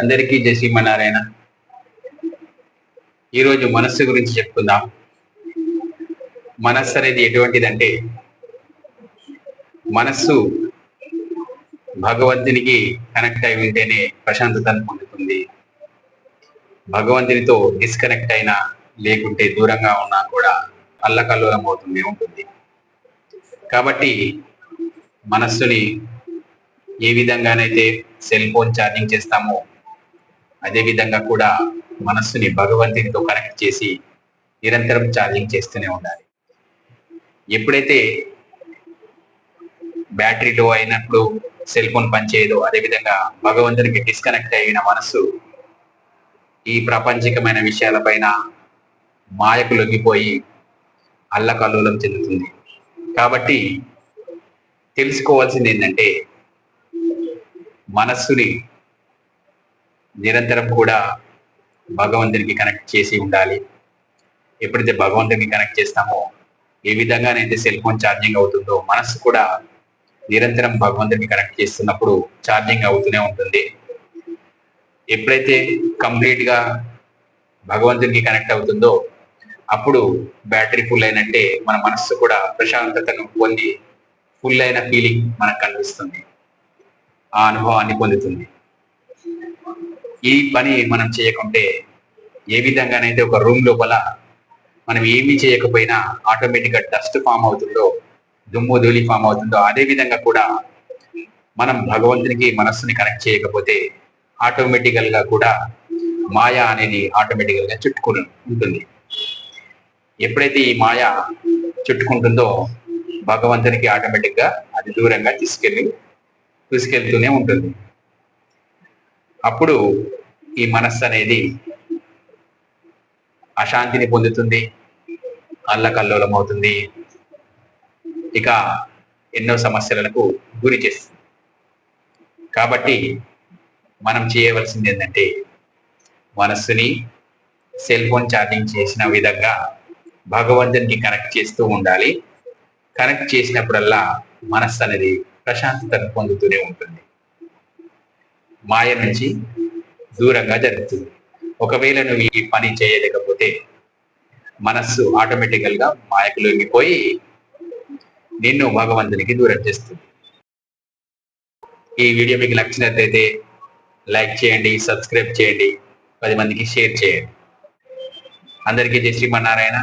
అందరికీ జై శ్రీమన్నారాయణ. ఈరోజు మనస్సు గురించి చెప్పుకుందాం. మనస్సు అనేది ఎటువంటిదంటే మనస్సు భగవంతునికి కనెక్ట్ అయి ఉంటేనే ప్రశాంతతను పొందుతుంది. భగవంతునితో డిస్కనెక్ట్ అయినా లేకుంటే దూరంగా ఉన్నా కూడా అల్లకల్లోలం అవుతూనే ఉంటుంది. కాబట్టి మనస్సుని ఏ విధంగానైతే సెల్ ఫోన్ ఛార్జింగ్ చేస్తామో అదే విధంగా కూడా మనస్సుని భగవంతునితో కనెక్ట్ చేసి నిరంతరం ఛార్జింగ్ చేస్తూనే ఉండాలి. ఎప్పుడైతే బ్యాటరీ లో అయినప్పుడు సెల్ ఫోన్ పనిచేయదు అదేవిధంగా భగవంతునికి డిస్కనెక్ట్ అయిన మనస్సు ఈ ప్రాపంచికమైన విషయాలపైన మాయకు లొంగిపోయి అల్లకల్లోలం చెందుతుంది. కాబట్టి తెలుసుకోవాల్సింది ఏంటంటే మనస్సుని నిరంతరం కూడా భగవంతునికి కనెక్ట్ చేసి ఉండాలి. ఎప్పుడైతే భగవంతునికి కనెక్ట్ చేస్తామో ఏ విధంగానైతే సెల్ ఫోన్ ఛార్జింగ్ అవుతుందో మనస్సు కూడా నిరంతరం భగవంతుని కనెక్ట్ చేస్తున్నప్పుడు ఛార్జింగ్ అవుతూనే ఉంటుంది. ఎప్పుడైతే కంప్లీట్గా భగవంతునికి కనెక్ట్ అవుతుందో అప్పుడు బ్యాటరీ ఫుల్ అయినట్టే మన మనస్సు కూడా ప్రశాంతతను పొంది ఫుల్ అయిన ఫీలింగ్ మనకు కనిపిస్తుంది. ఆ అనుభవాన్ని పొందుతుంది. ఈ పని మనం చేయకుంటే ఏ విధంగానైతే ఒక రూమ్ లోపల మనం ఏమీ చేయకపోయినా ఆటోమేటిక్గా డస్ట్ ఫామ్ అవుతుందో దుమ్ము ధూళి ఫామ్ అవుతుందో అదే విధంగా కూడా మనం భగవంతునికి మనస్సుని కనెక్ట్ చేయకపోతే ఆటోమేటికల్గా కూడా మాయ అనేది ఆటోమేటికల్గా చుట్టుకుని ఉంటుంది. ఎప్పుడైతే ఈ మాయ చుట్టుకుంటుందో భగవంతునికి ఆటోమేటిక్గా అది దూరంగా తీసుకెళ్ళి తీసుకెళ్తూనే ఉంటుంది. అప్పుడు ఈ మనస్సు అనేది అశాంతిని పొందుతుంది అల్లకల్లోలం అవుతుంది ఇక ఎన్నో సమస్యలకు గురి చేస్తుంది. కాబట్టి మనం చేయవలసింది ఏంటంటే మనస్సుని సెల్ ఫోన్ ఛార్జింగ్ చేసిన విధంగా భగవంతునికి కనెక్ట్ చేస్తూ ఉండాలి. కనెక్ట్ చేసినప్పుడల్లా మనస్సు అనేది ప్రశాంతతను పొందుతూనే ఉంటుంది. మాయ నుంచి దూరంగా జరుగుతుంది. ఒకవేళ నువ్వు ఈ పని చేయలేకపోతే మనస్సు ఆటోమేటికల్గా మాయకు లొంగిపోయి నిన్ను భగవంతునికి దూరం చేస్తుంది. ఈ వీడియో మీకు నచ్చినట్లయితే లైక్ చేయండి సబ్స్క్రైబ్ చేయండి పది మందికి షేర్ చేయండి. అందరికీ జై శ్రీమన్నారాయణ